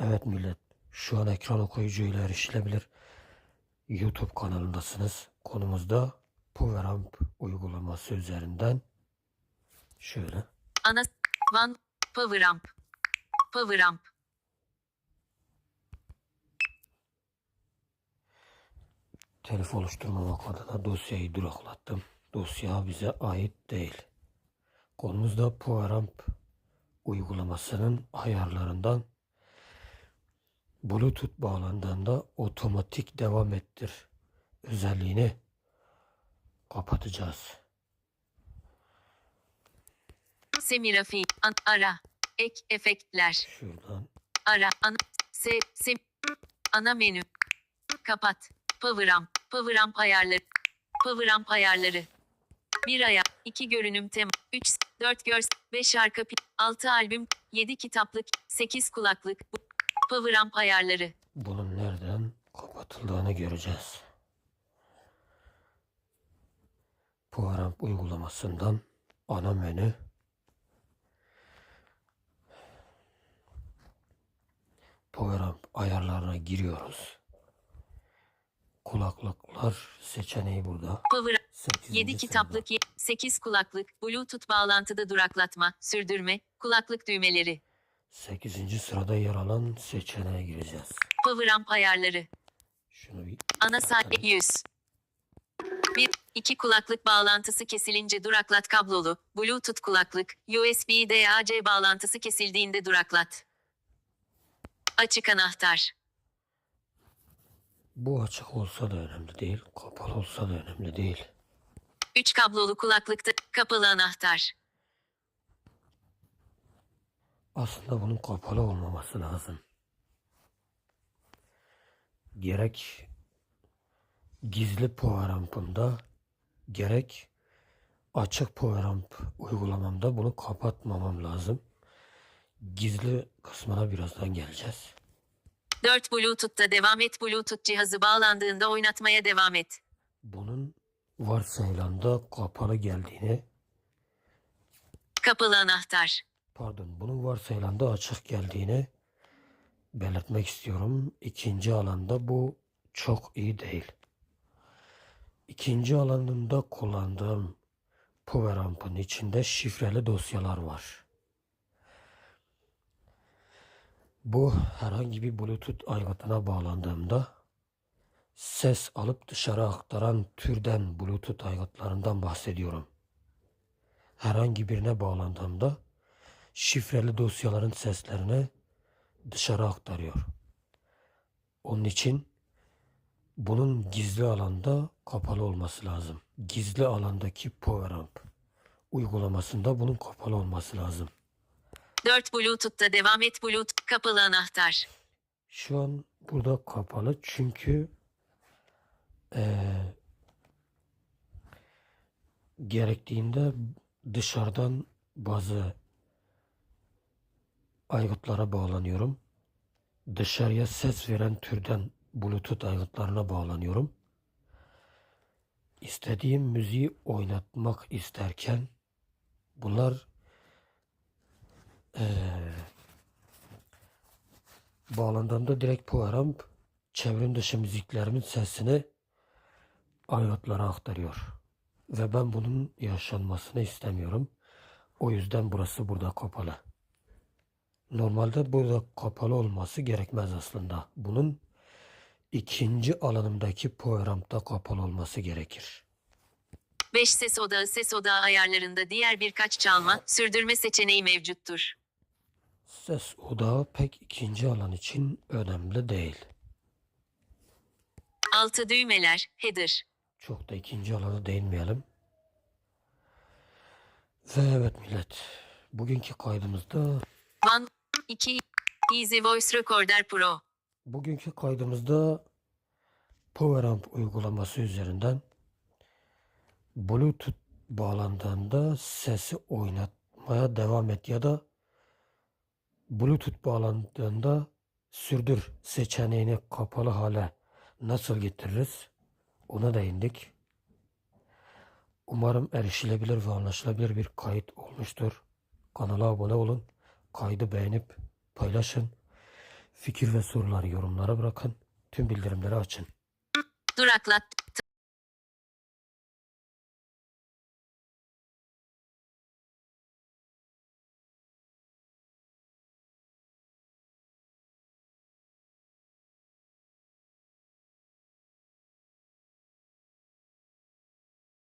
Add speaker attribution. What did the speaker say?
Speaker 1: Evet millet, şu an ekran okuyucuyla erişilebilir YouTube kanalındasınız. Konumuzda PowerAmp uygulaması üzerinden şöyle
Speaker 2: Ana Van Power Amp. Power Amp.
Speaker 1: telif oluşturmamak adına dosyayı duraklattım. Dosya bize ait değil. Konumuzda PowerAmp uygulamasının ayarlarından Bluetooth bağlandığında otomatik devam ettir özelliğini kapatacağız.
Speaker 2: Semirafi. An, ara. Ek. Efektler.
Speaker 1: Şuradan
Speaker 2: Ara. Ana. Se. Sem. Ana menü. Kapat. Power Amp. Power Amp ayarları. Power Amp ayarları. 1 aya, 2 görünüm tema, 3, 4 görs, 5 arka pi, 6 albüm, 7 kitaplık, 8 kulaklık. Power Amp ayarları.
Speaker 1: bunun nereden kapatıldığını göreceğiz. PowerAmp uygulamasından ana menü PowerAmp ayarlarına giriyoruz. Kulaklıklar seçeneği burada.
Speaker 2: Power
Speaker 1: 8.
Speaker 2: 7
Speaker 1: sırada.
Speaker 2: kitaplık, 8 kulaklık, Bluetooth bağlantıda duraklatma, sürdürme, kulaklık düğmeleri.
Speaker 1: 8. sırada yer alan seçeneğe gireceğiz.
Speaker 2: Power Amp ayarları.
Speaker 1: Şunu bir
Speaker 2: Ana sayfa 100. 1. 2 kulaklık bağlantısı kesilince duraklat kablolu, Bluetooth kulaklık, USB DAC bağlantısı kesildiğinde duraklat. Açık anahtar.
Speaker 1: bu açık olsa da önemli değil, kapalı olsa da önemli değil.
Speaker 2: 3 kablolu kulaklıkta kapalı anahtar.
Speaker 1: Aslında bunun kapalı olmaması lazım. Gerek gizli PowerAmp'ımda gerek açık PowerAmp uygulamamda bunu kapatmamam lazım. Gizli kısmına birazdan geleceğiz.
Speaker 2: 4 Bluetooth'ta devam et. Bluetooth cihazı bağlandığında oynatmaya devam et.
Speaker 1: Bunun varsayılanda kapalı geldiğini,
Speaker 2: Kapalı anahtar.
Speaker 1: Pardon bunun varsayılanda açık geldiğini belirtmek istiyorum. İkinci alanda bu çok iyi değil. İkinci alanında kullandığım PowerAmp'ın içinde şifreli dosyalar var. Bu herhangi bir Bluetooth aygıtına bağlandığımda ses alıp dışarı aktaran türden Bluetooth aygıtlarından bahsediyorum. Herhangi birine bağlandığımda şifreli dosyaların seslerini dışarı aktarıyor. Onun için bunun gizli alanda kapalı olması lazım. Gizli alandaki PowerAmp uygulamasında bunun kapalı olması lazım.
Speaker 2: 4 Bluetooth'ta devam et. Bluetooth kapalı anahtar.
Speaker 1: Şu an burada kapalı çünkü eee, gerektiğinde dışarıdan bazı aygıtlara bağlanıyorum. Dışarıya ses veren türden Bluetooth aygıtlarına bağlanıyorum. İstediğim müziği oynatmak isterken bunlar eee bağlandığımda direkt PowerAmp çevrim dışı müziklerimin sesini aygıtlara aktarıyor. Ve ben bunun yaşanmasını istemiyorum. O yüzden burası burada kapalı. Normalde burada kapalı olması gerekmez aslında. Bunun ikinci alanımdaki PowerAmp'ta kapalı olması gerekir.
Speaker 2: 5 ses odağı ses odağı ayarlarında diğer birkaç çalma, sürdürme seçeneği mevcuttur.
Speaker 1: Ses odağı pek ikinci alan için önemli değil.
Speaker 2: 6 düğmeler, header.
Speaker 1: Çok da ikinci alana değinmeyelim. Ve evet millet. Bugünkü kaydımızda
Speaker 2: 1, 2, Easy Voice Recorder Pro.
Speaker 1: bugünkü kaydımızda PowerAmp uygulaması üzerinden Bluetooth bağlandığında sesi oynatmaya devam et ya da Bluetooth bağlandığında sürdür seçeneğini kapalı hale nasıl getiririz ona değindik. Umarım erişilebilir ve anlaşılabilir bir kayıt olmuştur. Kanala abone olun, kaydı beğenip paylaşın Fikir ve soruları yorumlara bırakın. Tüm bildirimleri açın.
Speaker 2: Duraklat.